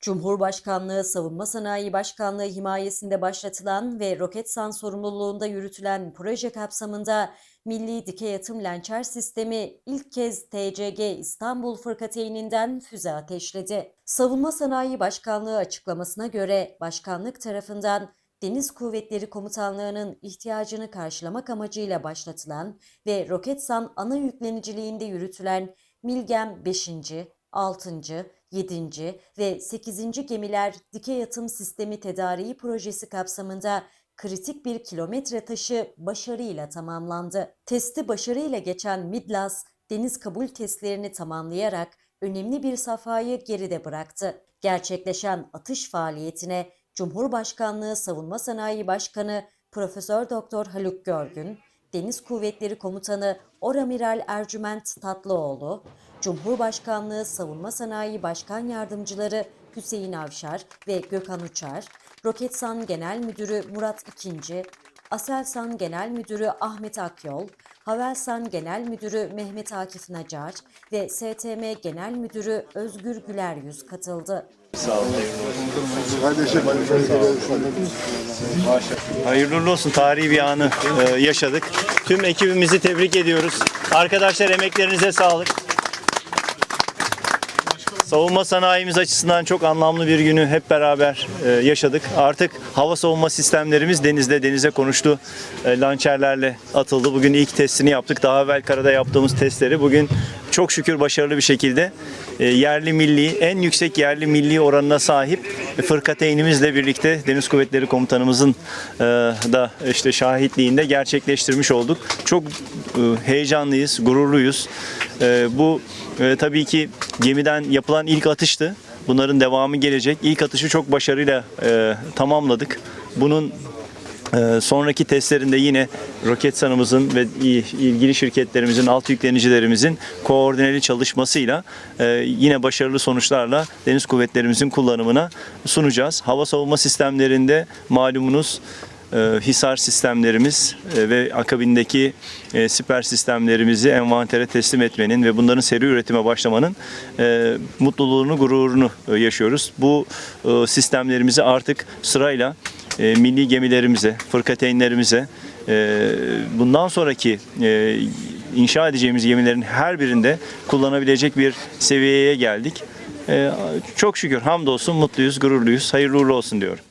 Cumhurbaşkanlığı Savunma Sanayi Başkanlığı himayesinde başlatılan ve Roketsan sorumluluğunda yürütülen proje kapsamında Milli Dikey Atım Lençer Sistemi ilk kez TCG İstanbul Fırkateyni'nden füze ateşledi. Savunma Sanayi Başkanlığı açıklamasına göre başkanlık tarafından Deniz Kuvvetleri Komutanlığı'nın ihtiyacını karşılamak amacıyla başlatılan ve Roketsan ana yükleniciliğinde yürütülen Milgem 5. 6. 7. ve 8. gemiler dikey atım sistemi tedariği projesi kapsamında kritik bir kilometre taşı başarıyla tamamlandı. Testi başarıyla geçen Midlas, deniz kabul testlerini tamamlayarak önemli bir safhayı geride bıraktı. Gerçekleşen atış faaliyetine Cumhurbaşkanlığı Savunma Sanayi Başkanı Profesör Doktor Haluk Görgün, Deniz Kuvvetleri Komutanı Oramiral Ercüment Tatlıoğlu, Cumhurbaşkanlığı Savunma Sanayi Başkan Yardımcıları Hüseyin Avşar ve Gökhan Uçar, Roketsan Genel Müdürü Murat İkinci, Aselsan Genel Müdürü Ahmet Akyol, Havelsan Genel Müdürü Mehmet Akif Nacar ve STM Genel Müdürü Özgür Güler Yüz katıldı. Kardeşim, Hayırlı uğurlu olsun. Tarihi bir anı e, yaşadık. Tüm ekibimizi tebrik ediyoruz. Arkadaşlar emeklerinize sağlık. Savunma sanayimiz açısından çok anlamlı bir günü hep beraber e, yaşadık. Artık hava savunma sistemlerimiz denizde denize konuştu. E, lançerlerle atıldı. Bugün ilk testini yaptık. Daha evvel karada yaptığımız testleri bugün çok şükür başarılı bir şekilde e, yerli milli, en yüksek yerli milli oranına sahip fırkateynimizle birlikte Deniz Kuvvetleri Komutanımızın e, da işte şahitliğinde gerçekleştirmiş olduk. Çok e, heyecanlıyız, gururluyuz. E, Bu e, tabii ki gemiden yapılan ilk atıştı. Bunların devamı gelecek. İlk atışı çok başarıyla e, tamamladık. Bunun ee, sonraki testlerinde yine Roketsan'ımızın ve ilgili şirketlerimizin, alt yüklenicilerimizin koordineli çalışmasıyla e, yine başarılı sonuçlarla deniz kuvvetlerimizin kullanımına sunacağız. Hava savunma sistemlerinde malumunuz e, Hisar sistemlerimiz e, ve akabindeki e, siper sistemlerimizi envantere teslim etmenin ve bunların seri üretime başlamanın e, mutluluğunu, gururunu e, yaşıyoruz. Bu e, sistemlerimizi artık sırayla e, milli gemilerimize, fırkateynlerimize, e, bundan sonraki e, inşa edeceğimiz gemilerin her birinde kullanabilecek bir seviyeye geldik. E, çok şükür hamdolsun mutluyuz, gururluyuz. Hayırlı uğurlu olsun diyorum.